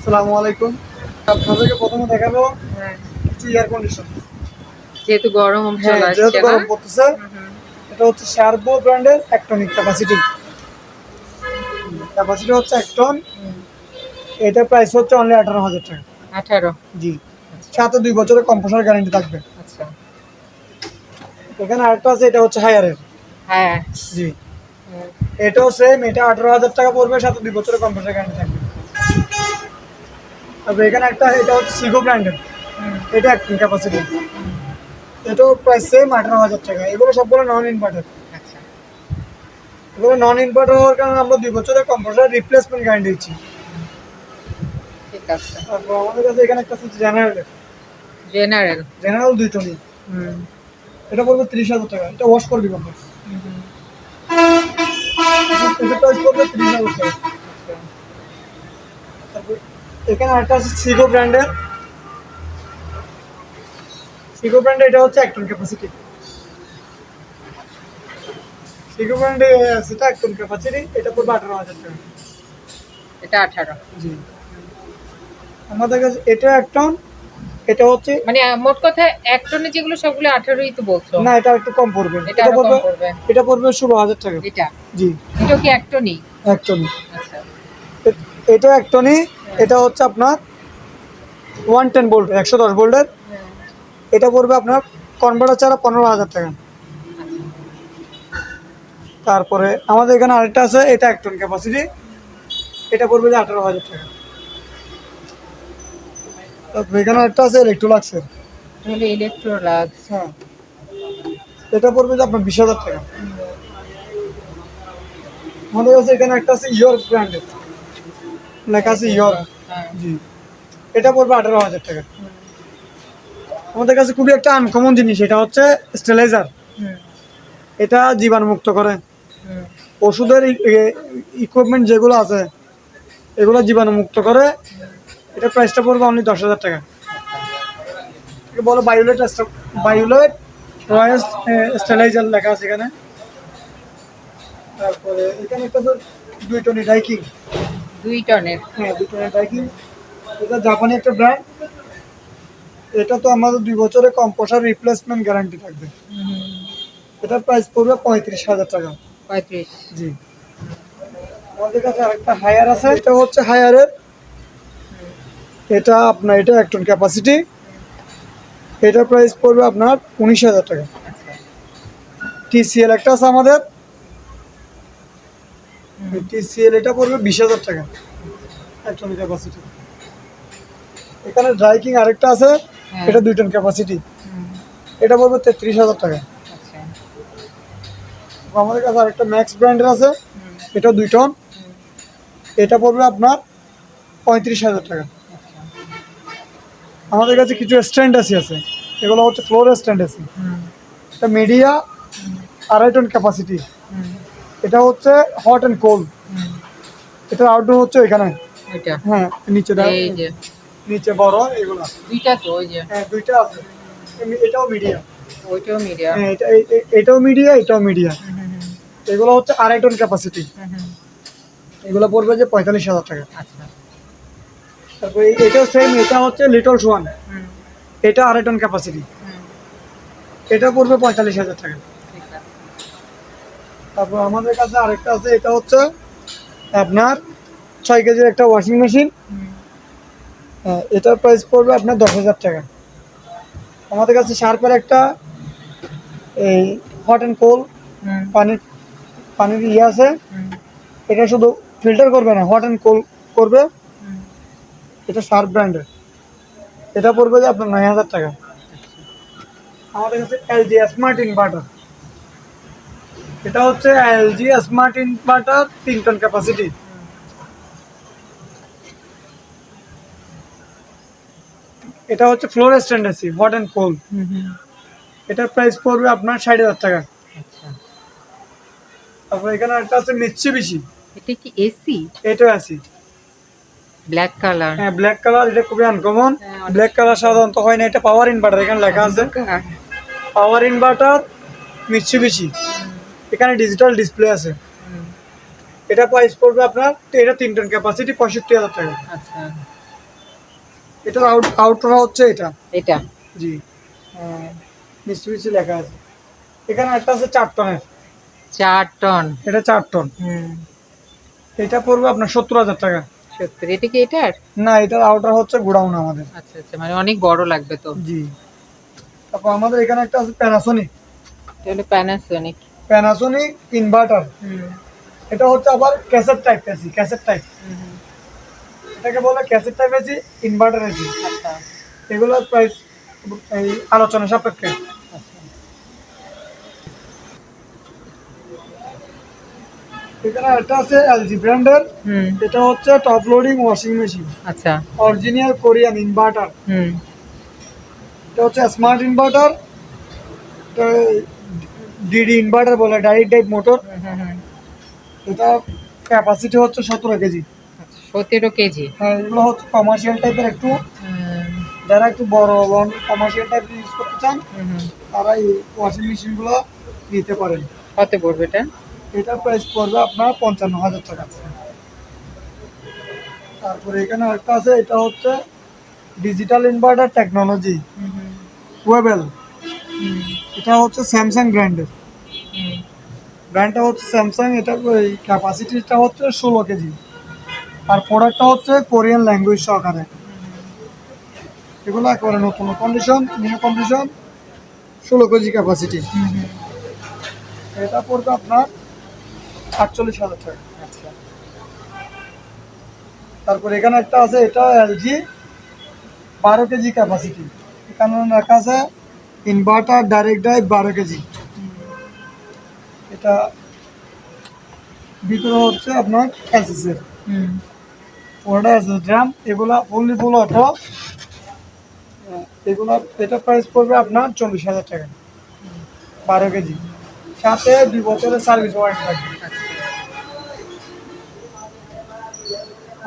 আসসালামু আলাইকুম। আপনাদেরকে প্রথমে দেখাবো হ্যাঁ। কিছু এয়ার কন্ডিশন যেহেতু গরম হ্যাঁ চলে আসছে গরম পড়তেছে এটা হচ্ছে শার্বো ব্র্যান্ডের একটনিক ক্যাপাসিটি ক্যাপাসিটি হচ্ছে এক টন এটার প্রাইস হচ্ছে অনলি আঠারো হাজার টাকা। আঠারো? জি। সাথে দুই বছরের কম্পোসার গ্যারান্টি থাকবে। আচ্ছা। এখানে আরেকটা আছে এটা হচ্ছে হায়ারের হ্যাঁ। জি। এটাও সেম এটা আঠারো হাজার টাকা পড়বে সাথে দুই বছরের কম্পোসার গ্যারান্টি থাকবে। তারপরে এখানে একটা এটা হচ্ছে সিগো ব্র্যান্ডের এটা এক ক্যাপাসিটি এটাও প্রায় সেম আঠারো হাজার টাকা। এগুলো সবগুলো নন ইনভার্টার আচ্ছা। এগুলো নন ইনভার্টার হওয়ার কারণে আমরা দুই বছরের কম্পিউটার রিপ্লেসমেন্ট গ্যারান্টি দিচ্ছি। তারপর আমাদের কাছে এখানে একটা আছে জেনারেল জেনারেল জেনারেল দুই টনি। এটা পড়বে তিরিশ হাজার টাকা। এটা ওয়াশ করবি কম্পিউটার এটা প্রাইস পড়বে তিরিশ হাজার টাকা। এখানে আরেকটা আছে সিগো ব্র্যান্ডের সিগো ব্র্যান্ডের এটা হচ্ছে এক টন ক্যাপাসিটি সিগো ব্র্যান্ডে সেটা এক টন ক্যাপাসিটি এটা পড়বে আঠারো হাজার টাকা। এটা আঠারো। জি। আমাদের কাছে এটা এক টন এটা হচ্ছে মানে মোট কথা এক টনে যেগুলো সবগুলো আঠারোই তো বলছো। না এটা একটু কম পড়বে। এটা এটা পড়বে এটা পড়বে ষোলো হাজার টাকা। এটা? জি। এটাও কি এক টনই এক টন আচ্ছা। এটা এক টনই এটা হচ্ছে আপনার ওয়ান টেন ভোল্ট একশো দশ বোল্টের। এটা পড়বে আপনার কনভার্টার ছাড়া পনেরো হাজার টাকা। তারপরে আমাদের এখানে আরেকটা আছে এটা এক টন ক্যাপাসিটি এটা পড়বে যে আঠারো হাজার টাকা। তারপরে এখানে একটা আছে ইলেকট্রোলাক্সের ইলেকট্রোলাক্স হ্যাঁ। এটা পড়বে যে আপনার বিশ হাজার টাকা। আমাদের কাছে এখানে একটা আছে ইয়র্ক ব্র্যান্ডের লেখা আছে ইয়র্ক হ্যাঁ। জি। এটা পড়বে আঠারো হাজার টাকা। আমাদের কাছে খুবই একটা আনকমন জিনিস এটা হচ্ছে স্টেলাইজার এটা জীবাণুমুক্ত করে। ওষুধের ইকুইপমেন্ট যেগুলো আছে এগুলো জীবাণুমুক্ত করে। এটা প্রাইসটা পড়বে অনলি দশ হাজার টাকা। বলো বায়োলেট বায়োলেট রয়েস স্টেলাইজার লেখা আছে এখানে। তারপরে এখানে একটা তো দুই টনি ডাইকিং দুই টনের। হ্যাঁ দুই টনি ডাইকিং এটা জাপানি একটা ব্র্যান্ড এটা তো আমাদের দুই বছরের কম্পোসার রিপ্লেসমেন্ট গ্যারান্টি থাকবে। এটার প্রাইস পড়বে পঁয়ত্রিশ হাজার টাকা। পঁয়ত্রিশ। জি। আমাদের কাছে আরেকটা হায়ার আছে এটা হচ্ছে হায়ারের এটা আপনার এটা এক টন ক্যাপাসিটি এটার প্রাইস পড়বে আপনার উনিশ হাজার টাকা। আচ্ছা। টিসিএল একটা আছে আমাদের। টিসিএল এটা পড়বে বিশ হাজার টাকা এক টন ক্যাপাসিটি এখানে ড্রাইকিং আরেকটা আছে হ্যাঁ। এটা দুই টন ক্যাপাসিটি এটা পড়বে তেত্রিশ হাজার টাকা। আচ্ছা। আমাদের কাছে আরেকটা ম্যাক্স ব্র্যান্ডের আছে এটা দুই টন এটা পড়বে আপনার পঁয়ত্রিশ হাজার টাকা। আচ্ছা। আমাদের কাছে কিছু স্ট্যান্ড এসি আছে। এগুলো হচ্ছে ফ্লোর স্ট্যান্ড এসি এটা মিডিয়া আড়াই টন ক্যাপাসিটি এটা হচ্ছে হট অ্যান্ড কোল্ড এটা আউটডোর হচ্ছে এখানে হ্যাঁ নিচে এই যে। নিচে বড় এগুলো। দুইটা তো ওই যে। হ্যাঁ দুইটা আছে। এটাও মিডিয়া ওইটাও মিডিয়াম হ্যাঁ এটা এটাও মিডিয়া এটাও মিডিয়া এগুলো হচ্ছে আড়াই টন ক্যাপাসিটি এগুলো পড়বে যে পঁয়তাল্লিশ হাজার টাকা। আচ্ছা। তারপরে এটাও সেম এটা হচ্ছে লিটল সোয়ান এটা আড়াই টন ক্যাপাসিটি এটা পড়বে পঁয়তাল্লিশ হাজার টাকা। তারপর আমাদের কাছে আরেকটা আছে এটা হচ্ছে আপনার ছয় কেজির একটা ওয়াশিং মেশিন এটার প্রাইস পড়বে আপনার দশ হাজার টাকা। আমাদের কাছে শার্পের একটা এই হট অ্যান্ড কোল পানির পানির ইয়ে আছে। এটা শুধু ফিল্টার করবে না হট অ্যান্ড কোল করবে। এটা শার্প ব্র্যান্ডের। এটা পড়বে যে আপনার নয় হাজার টাকা। আমাদের কাছে এল এলজি স্মার্ট ইনভার্টার এটা হচ্ছে এলজি স্মার্ট ইনভার্টার তিন টন ক্যাপাসিটি এটা হচ্ছে floor stand AC hot and cold হুম, হুম, এটার প্রাইস পড়বে আপনার ষাট হাজার টাকা। আচ্ছা। তারপর এখানে একটা আছে মিচ্ছি বেশি এটা কি এসি এটা আছে ব্ল্যাক কালার হ্যাঁ ব্ল্যাক কালার এটা খুবই আনকমন ব্ল্যাক কালার সাধারণত হয় না এটা পাওয়ার ইনভার্টার এখানে লেখা আছে। পাওয়ার ইনভার্টার মিচ্ছি বেশি এখানে ডিজিটাল ডিসপ্লে আছে। এটা প্রাইস পড়বে আপনার এটা তিন টন ক্যাপাসিটি পঁয়ষট্টি হাজার টাকা। আচ্ছা। এটার আউট আউটরা হচ্ছে এটা। এটা? জি। মিষ্টি মিষ্টি লেখা আছে। এখানে একটা আছে চার টনের। চার টন এটা চার টন হুম। এটা পড়বে আপনার সত্তর হাজার টাকা। সত্তর এটা কি এটার? না এটার আউটার হচ্ছে গোডাউন আমাদের। আচ্ছা আচ্ছা মানে অনেক বড় লাগবে তো। জি। তারপর আমাদের এখানে একটা আছে প্যানাসোনিক এটা প্যানাসোনিক প্যানাসোনিক ইনভার্টার এটা হচ্ছে আবার cassette type AC cassette type এটাকে বলে cassette type AC inverter AC আচ্ছা। এগুলোর প্রাইস এই আলোচনা সাপেক্ষে। আচ্ছা এখানে একটা আছে এলজি ব্র্যান্ডের এটা হচ্ছে টপ লোডিং ওয়াশিং মেশিন আচ্ছা। অরিজিনাল কোরিয়ান ইনভার্টার হুম। এটা হচ্ছে স্মার্ট ইনভার্টার এটা ডিডি ইনভার্টার বলে ডাইরেক্ট টাইপ মোটর। এটা ক্যাপাসিটি হচ্ছে সতেরো কেজি। সতেরো কেজি? হ্যাঁ এগুলো হচ্ছে কমার্শিয়াল টাইপের একটু। যারা একটু বড় এবং কমার্শিয়াল টাইপ ইউজ করতে চান। তারা এই ওয়াশিং মেশিনগুলো নিতে পারেন। কত পড়বে এটা? এটার প্রাইস পড়বে আপনার পঞ্চান্ন হাজার টাকা। তারপরে এখানে একটা আছে এটা হচ্ছে ডিজিটাল ইনভার্টার টেকনোলজি ওয়েবেল এটা হচ্ছে স্যামসাং ব্র্যান্ডের। ব্র্যান্ডটা হচ্ছে স্যামসাং এটা ওই ক্যাপাসিটিটা হচ্ছে ষোলো কেজি। আর প্রোডাক্টটা হচ্ছে কোরিয়ান ল্যাঙ্গুয়েজ সহকারে। এগুলো একেবারে নতুন কন্ডিশন নিউ কন্ডিশন ষোলো কেজি ক্যাপাসিটি। এটা পড়বে আপনার আটচল্লিশ হাজার টাকা। আচ্ছা। তারপর এখানে একটা আছে এটা এলজি বারো কেজি ক্যাপাসিটি এখানে রাখা আছে ইনভার্টার ডাইরেক্ট ড্রাইভ বারো কেজি। এটা ভিতরে হচ্ছে আপনার এসএসের হুম, ওটা আছে ড্রাম এগুলা ফুললি ফুল অটো এগুলো এটা প্রাইস পড়বে আপনার চল্লিশ হাজার টাকা। বারো কেজি। সাথে দুই বছরের সার্ভিস ওয়ারেন্টি থাকবে।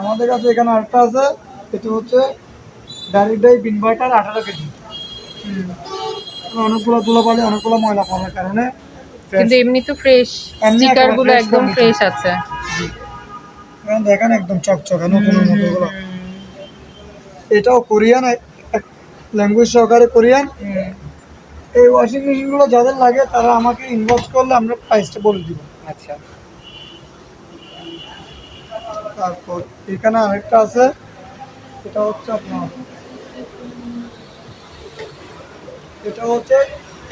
আমাদের কাছে এখানে আরেকটা আছে এটা হচ্ছে ডাইরেক্ট ড্রাইভ ইনভার্টার আঠারো কেজি। হুম। অনেকগুলো তুলা অনেকগুলো ময়লা পড়ার কারণে কিন্তু এমনি তো ফ্রেশ স্টিকারগুলো একদম ফ্রেশ আছে। এখানে দেখেন একদম চকচকে নতুন হুম, মতো এটাও কোরিয়ান ল্যাঙ্গুয়েজ সহকারে কোরিয়ান। এই ওয়াশিং মেশিনগুলো যাদের লাগে তারা আমাকে ইনবক্স করলে আমরা প্রাইসটা বলে দিব। আচ্ছা। তারপর এখানে আরেকটা আছে এটা হচ্ছে আপনার এটা হচ্ছে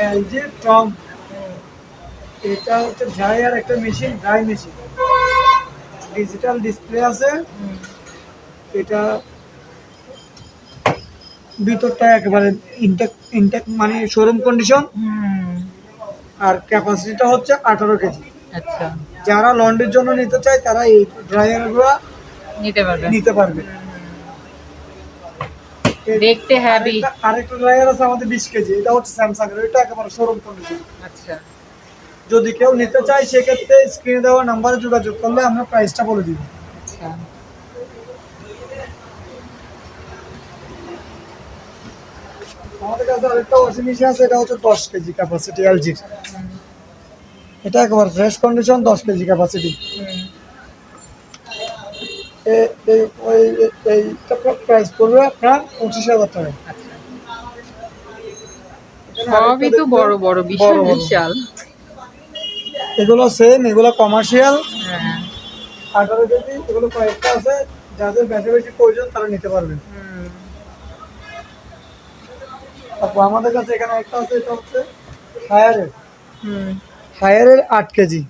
এলজি ট্রাম এটা হচ্ছে ড্রাই আর একটা machine dry machine digital display আছে। এটা ভিতরটা একেবারে ইনটেক ইনটেক মানে শোরুম কন্ডিশন আর ক্যাপাসিটিটা হচ্ছে আঠারো কেজি। আচ্ছা। যারা লন্ড্রির জন্য নিতে চায় তারা এই ড্রায়ারগুলো নিতে পারবে। নিতে পারবে। দেখতে হ্যাভি আরেকটা- ড্রায়ার আছে আমাদের বিশ কেজি এটা হচ্ছে স্যামসাং এর এটা একেবারে শোরুম কন্ডিশন আচ্ছা। যদি কেউ নিতে চায় সেক্ষেত্রে স্ক্রিনে দেওয়া নাম্বারে যোগাযোগ করলে আমরা প্রাইসটা বলে দিব। আচ্ছা। আমাদের কাছে আরেকটা ওয়াশিং মেশিন আছে এটা হচ্ছে দশ কেজি ক্যাপাসিটি এলজির এটা একেবারে ফ্রেশ কন্ডিশন দশ কেজি ক্যাপাসিটি এইটা প্রাইস পড়বে আপনার পঁচিশ হাজার টাকা। আচ্ছা। সবই তো বড় বড় বিশাল। বিশাল। এগুলো সেম এগুলো কমার্শিয়াল হ্যাঁ। আঠারো কেজি এগুলো কয়েকটা আছে যাদের বেশি বেশি প্রয়োজন তারা নিতে পারবেন তারপর আমাদের কাছে এখানে একটা আছে এটা হচ্ছে হায়ারের আট কেজি।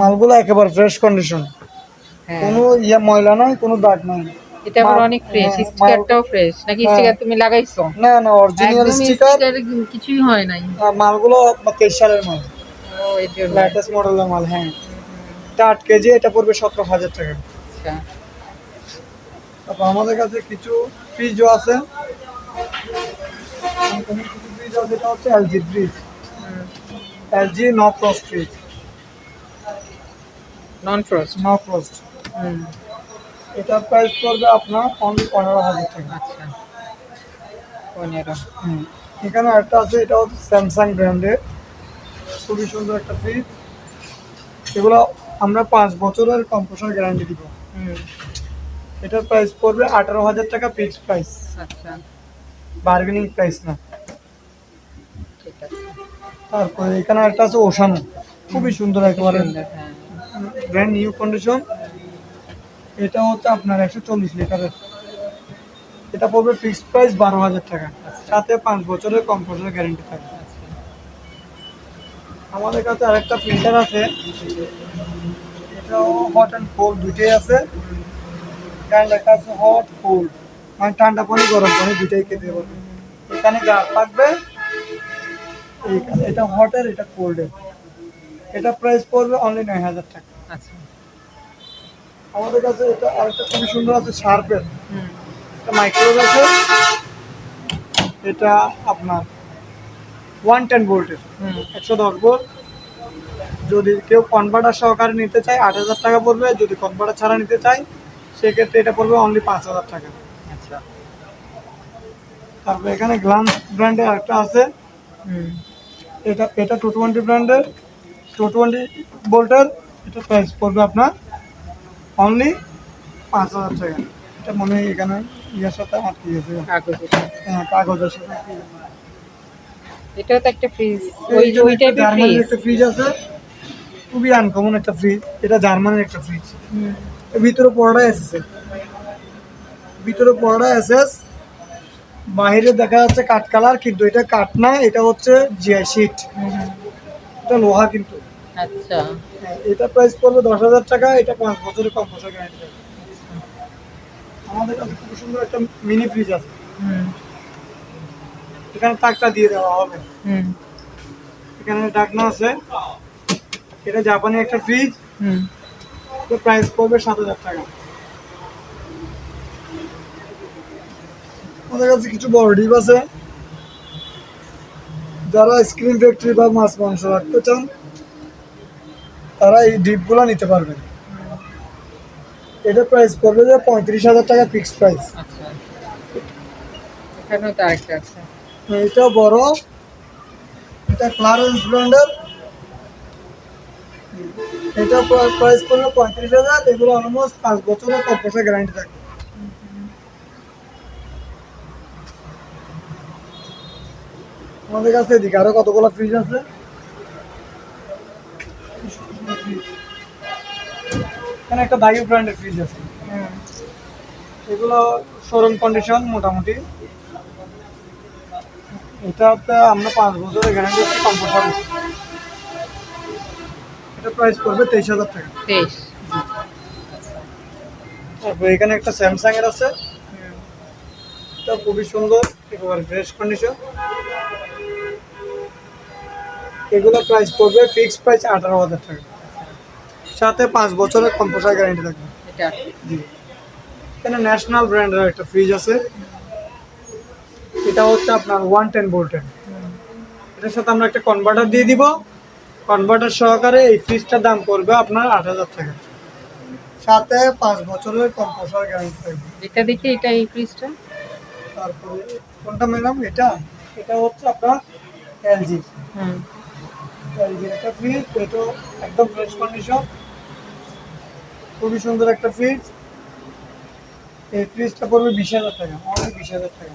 মালগুলো একেবারে ফ্রেশ কন্ডিশন কোনো ইয়ে ময়লা নাই কোনো দাগ নাই। এটা আবার অনেক ফ্রেশ হ্যাঁ, স্টিকারটাও ফ্রেশ নাকি হ্যাঁ। স্টিকার তুমি লাগাইছো? না না অরিজিনাল স্টিকার কিছুই হয় নাই। মালগুলো তেইশ সালের মাল। ও এর জন্য লেটেস্ট মডেলের মাল হ্যাঁ। এটা কেজি এটা পড়বে সতেরো হাজার টাকা। আচ্ছা। তারপর আমাদের কাছে কিছু ফ্রিজও আছে। ফ্রিজ আছে এটা হচ্ছে LG fridge LG no frost fridge non frost no frost এটার প্রাইস পড়বে আপনার অনলি পনেরো হাজার টাকা। আচ্ছা। পনেরো হুম। এখানে একটা আছে এটা হচ্ছে স্যামসাং ব্র্যান্ডের খুবই সুন্দর একটা ফ্রিজ এগুলো আমরা পাঁচ বছরের কম্প্রেসর গ্যারান্টি দিব। হুম। এটার প্রাইস পড়বে আঠারো হাজার টাকা ফিক্স প্রাইস আচ্ছা। বার্গেনিং প্রাইস না। তারপরে এখানে একটা আছে ওশানো খুবই সুন্দর একেবারে। হ্যাঁ। ব্র্যান্ড নিউ কন্ডিশন এটা হচ্ছে আপনার একশো চল্লিশ লিটারের। এটা পড়বে ফিক্সড প্রাইস বারো হাজার টাকা। সাথে পাঁচ বছরের কম্পোজার গ্যারেন্টি থাকবে। আমাদের কাছে আরেকটা প্রিন্টার আছে। এটাও হট অ্যান্ড কোল্ড দুইটাই আছে। লেখা আছে হট কোল্ড মানে ঠান্ডা পানি, গরম পানি দুইটাই খেতে পারবে এখানে যা থাকবে এটা হটের এটা কোল্ডের এটা প্রাইস পড়বে অনলি নয় হাজার টাকা। আচ্ছা। আমাদের কাছে এটা আরেকটা খুবই সুন্দর আছে শার্পের হুম। এটা মাইক্রোওয়েভ আছে। এটা আপনার ওয়ান টেন ভোল্টের। হুম। একশো দশ ভোল্ট। যদি কেউ কনভার্টার সহকারে নিতে চায় আট হাজার টাকা পড়বে। যদি কনভার্টার ছাড়া নিতে চায় সেক্ষেত্রে এটা পড়বে অনলি পাঁচ হাজার টাকা। আচ্ছা। তারপরে এখানে গ্লান্স ব্র্যান্ডের একটা আছে। এটা এটা টু টোয়েন্টি ব্র্যান্ডের টু টোয়েন্টি ভোল্টের। এটা প্রাইস পড়বে আপনার অনলি পাঁচ হাজার টাকা। এটা মনে হয় এখানে ইয়ের সাথে আটকে গেছে। কাগজ হ্যাঁ কাগজের সাথে। এটাও তো একটা ফ্রিজ ওই ওই টাইপের ফ্রিজ একটা ফ্রিজ আছে। খুবই আনকমন একটা ফ্রিজ এটা জার্মানির একটা ফ্রিজ ভিতরে পড়াটা এসেছে। ভিতরে পড়াটা এসএস বাইরে দেখা যাচ্ছে কাঠ কালার কিন্তু এটা কাঠ না এটা হচ্ছে জিআই শিট। এটা লোহা কিন্তু। আচ্ছা। এটা প্রাইস পড়বে দশ হাজার টাকা এটা পাঁচ বছরের কম বছর গ্যারান্টি আমাদের কাছে খুব সুন্দর একটা মিনি ফ্রিজ আছে। হুম। এখানে তাকটা দিয়ে দেওয়া হবে। হুম। এখানে ডাকনা আছে। এটা জাপানি একটা ফ্রিজ হুম। প্রাইস পড়বে সাত হাজার টাকা। আমাদের কাছে কিছু বড় ডিপ আছে। যারা স্ক্রিন ফ্যাক্টরি বা মাছ মাংস রাখতে চান তারা এই ডিপগুলো নিতে পারবেন এটা প্রাইস পড়বে যে পঁয়ত্রিশ হাজার টাকা ফিক্সড প্রাইস আচ্ছা। এটা বড়। এটা ক্লারেন্স ব্র্যান্ডের এটা প্রাইস পড়বে পঁয়ত্রিশ হাজার। এগুলো অলমোস্ট পাঁচ বছরের কম্পোসার গ্যারান্টি থাকে। আমাদের কাছে এদিকে আরও কতগুলো ফ্রিজ আছে? এখানে একটা বায়ু ব্র্যান্ডের ফ্রিজ আছে। এগুলো শোরুম কন্ডিশন মোটামুটি। এটাতে আমরা পাঁচ বছরের গ্যারান্টি হচ্ছে কম্পোসার এটা প্রাইস পড়বে তেইশ হাজার টাকা। তেইশ। তারপর এখানে একটা স্যামসাং এর আছে। এটা খুবই সুন্দর একেবারে ফ্রেশ কন্ডিশন এগুলো প্রাইস পড়বে ফিক্সড প্রাইস আঠারো হাজার টাকা। সাথে পাঁচ বছরের কম্পোসার গ্যারান্টি থাকবে। এটা। জি। এখানে ন্যাশনাল ব্র্যান্ডের একটা ফ্রিজ আছে। এটা হচ্ছে আপনার ওয়ান টেন ভোল্টের হুম এটার সাথে আমরা একটা কনভার্টার দিয়ে দিব। কনভার্টার সহকারে এই ফ্রিজটার দাম পড়বে আপনার আট হাজার টাকা। সাথে পাঁচ বছরের কম্পোসার গ্যারান্টি থাকবে। এটা দেখি এটা এই ফ্রিজটা তারপরে কোনটা ম্যাডাম এটা? এটা হচ্ছে আপনার এলজি হুম। এলজি একটা ফ্রিজ এটা একদম ফ্রেশ কন্ডিশন খুবই সুন্দর একটা ফ্রিজ এই ফ্রিজটা পড়বে বিশ হাজার টাকা অনেক বিশ হাজার টাকা।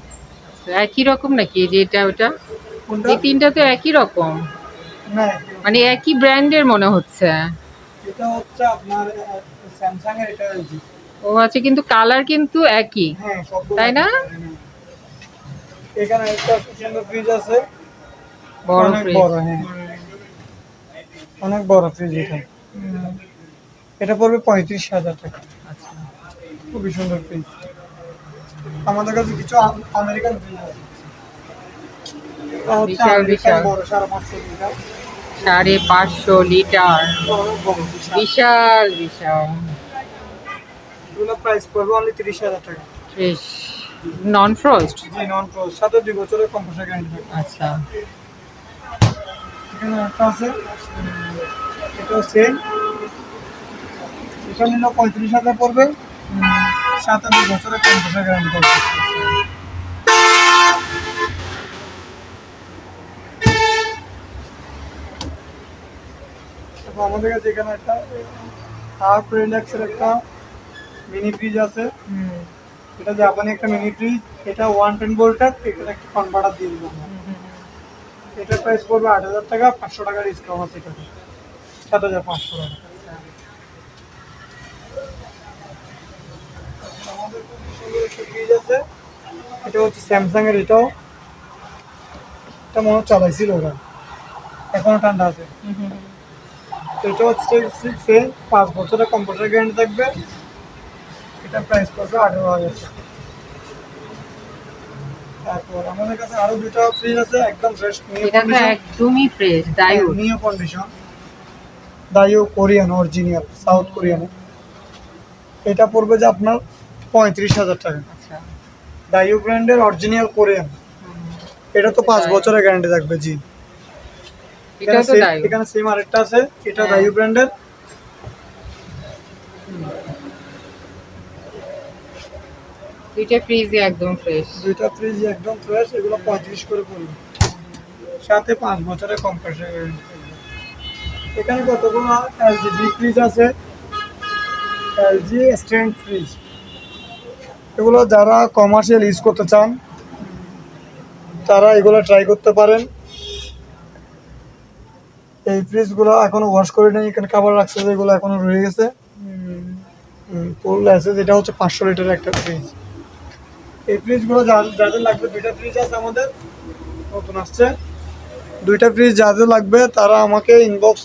আচ্ছা, একই রকম নাকি যে এটা ওটা? এই তিনটা তো একই রকম। না মানে একই ব্র্যান্ডের মনে হচ্ছে। এটা হচ্ছে আপনার স্যামসাং এর এটা ও আছে কিন্তু কালার কিন্তু একই। হ্যাঁ তাই না? এখানে একটা সুন্দর ফ্রিজ আছে। বড় ফ্রিজ বড়, হ্যাঁ। অনেক বড় ফ্রিজ এটা। এটা পড়বে পঁয়ত্রিশ হাজার টাকা। আচ্ছা। খুবই সুন্দর ফ্রিজ আমাদের কাছে কিছু আমেরিকান সাড়ে পাঁচশো লিটার। বিশাল। বিশাল। প্রাইস পড়বে অনলি তিরিশ হাজার টাকা। নন ফ্রস্ট জি নন প্রো সাথে দুই বছরের কম্পোসার গ্যারান্টি আচ্ছা। এখানে একটা আছে। এটাও সেম এটা নিল পঁয়ত্রিশ হাজার পড়বে। কম্পোসার গ্যারান্টি থাকবে তারপর আমাদের কাছে এখানে একটা হাফ রিল্যাক্সের একটা মিনি ফ্রিজ আছে। এটা জাপানি একটা মিনি ফ্রিজ এটা ওয়ান টেন ভোল্টার এটা একটা কনভার্টার দিয়ে দিব। আমরা। হুম, হুম, এটা প্রাইস পড়বে আট হাজার টাকা পাঁচশো টাকা ডিসকাউন্ট আছে এটা সাত হাজার পাঁচশো টাকা আমাদের খুব সুন্দর একটা ফ্রিজ আছে এটা হচ্ছে স্যামসাং এর এটাও। এটা মনে হয় চালাইছিল ওরা। এখনও ঠান্ডা আছে। তো এটা হচ্ছে পাঁচ বছরের কম্পিউটার গ্যারান্টি থাকবে। এটা প্রাইস পড়বে আঠেরো হাজার তারপর আমাদের কাছে আরও দুটো ফ্রিজ আছে একদম ফ্রেশ একদমই fresh new condition Korean original south Korean এটা পড়বে যে আপনার পঁয়ত্রিশ হাজার টাকা। দাইও ব্র্যান্ডের অরিজিনাল কোরিয়ান এটা তো পাঁচ বছরের গ্যারান্টি থাকবে জি। এখানে সেম আরেকটা আছে এটা হ্যাঁ। ব্র্যান্ডের দুইটা ফ্রিজই একদম ফ্রেশ দুইটা ফ্রিজ একদম ফ্রেশ এগুলো পঁয়ত্রিশ করে পড়বে। সাথে পাঁচ বছরের কম্প্রেসার গ্যারান্টি এখানে কতগুলো এলজি ডিপ ফ্রিজ আছে? এলজি স্ট্যান্ড ফ্রিজ এগুলো যারা কমার্শিয়াল ইউজ করতে চান তারা এগুলো ট্রাই করতে পারেন। এই ফ্রিজগুলো এখনও ওয়াশ করে নেই এখানে খাবার রাখছে যেগুলো এখনও রয়ে গেছে। ফুল আছে যেটা হচ্ছে পাঁচশো লিটারের একটা ফ্রিজ এই ফ্রিজগুলো যা- যাদের লাগবে দুইটা ফ্রিজ আছে আমাদের নতুন আসছে। দুইটা ফ্রিজ যাদের লাগবে তারা আমাকে ইনবক্স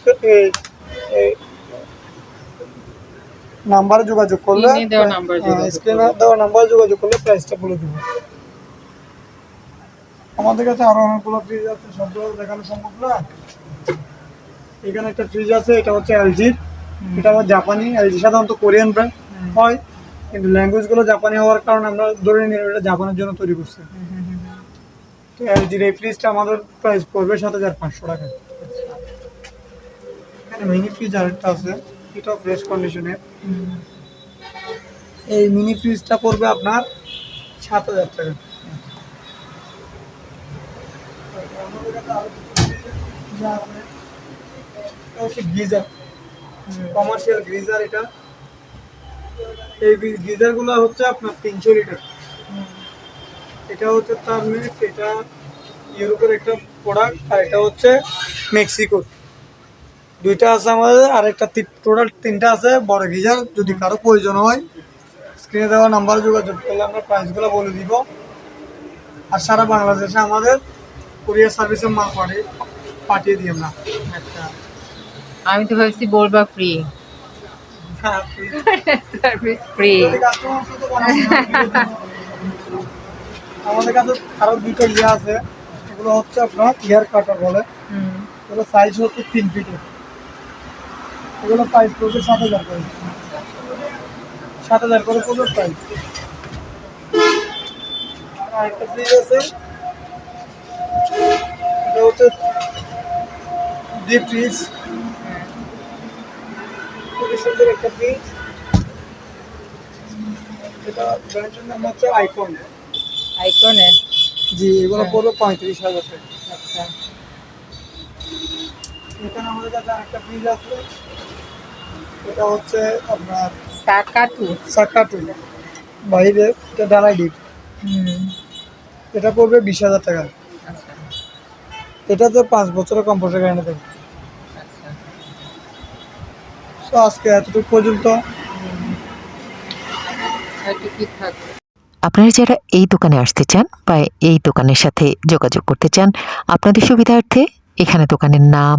নাম্বারে যোগাযোগ করলে যোগাযোগ স্ক্রিনে দেওয়া নাম্বারে যোগাযোগ করলে প্রাইসটা বলে দেবো। আমাদের কাছে আরও অনেকগুলো ফ্রিজ আছে সবগুলো দেখানো সম্ভব না। এখানে একটা ফ্রিজ আছে এটা হচ্ছে এলজির এটা আবার জাপানি এলজি সাধারণত কোরিয়ান ব্র্যান্ড হয়। কিন্তু ল্যাঙ্গুয়েজগুলো জাপানি হওয়ার কারণে আমরা ধরে নিই এটা জাপানের জন্য তৈরি করছে। তো এলজির এই ফ্রিজটা আমাদের প্রাইস পড়বে সাত হাজার পাঁচশো টাকা। এখানে মিনি ফ্রিজ আরেকটা আছে। এটাও ফ্রেশ কন্ডিশনের এই মিনি ফ্রিজটা পড়বে আপনার সাত হাজার টাকা। গিজার কমার্শিয়াল গ্রিজার এটা। এই গিজারগুলো হচ্ছে আপনার এটা হচ্ছে তার মিনিট এটা ইউরোপের একটা প্রোডাক্ট আর এটা হচ্ছে মেক্সিকোর। দুইটা আছে আমাদের আর একটা টোটাল তিনটা আছে। বড় গিজার যদি কারও প্রয়োজন হয় স্ক্রিনে দেওয়া নাম্বারে যোগাযোগ করলে আমরা প্রাইসগুলো বলে দিব। আর সারা বাংলাদেশে আমাদের কুরিয়ার সার্ভিসের মাল পাঠিয়ে পাঠিয়ে দিই আমরা আচ্ছা। আমি তো ভাবছি বলবা ফ্রি হ্যাঁ সার্ভিস ফ্রি আমাদের কাছে আরও দুটো ইয়ে আছে এগুলো হচ্ছে আপনার হেয়ার কাটার বলে। এগুলো সাইজ হচ্ছে তিন ফিটের এগুলো প্রাইস পড়বে সাত হাজার করে। সাত হাজার করে পড়বে প্রাইস ফ্রিজ আছে। এটা হচ্ছে ডিপ ফ্রিজ খুবই সুন্দর একটা ফ্রিজ এটা ব্র্যান্ডের নাম হচ্ছে আইকন আইকনে জি এগুলো হ্যাঁ। পড়বে পঁয়ত্রিশ হাজার টাকা। আচ্ছা। এখানে আমাদের কাছে আরেকটা ফ্রিজ আছে। এটা হচ্ছে আপনার সাকাটু সাকাটু বাইরে এটা ডালাই ডিপ। এটা পড়বে বিশ হাজার টাকা। আচ্ছা। এটাতে পাঁচ বছরের কম্পিউটার গ্যারান্টি থাকবে আচ্ছা। তো আজকে এতটুকু পর্যন্ত। আপনারা যারা এই দোকানে আসতে চান বা এই দোকানের সাথে যোগাযোগ করতে চান আপনাদের সুবিধার্থে এখানে দোকানের নাম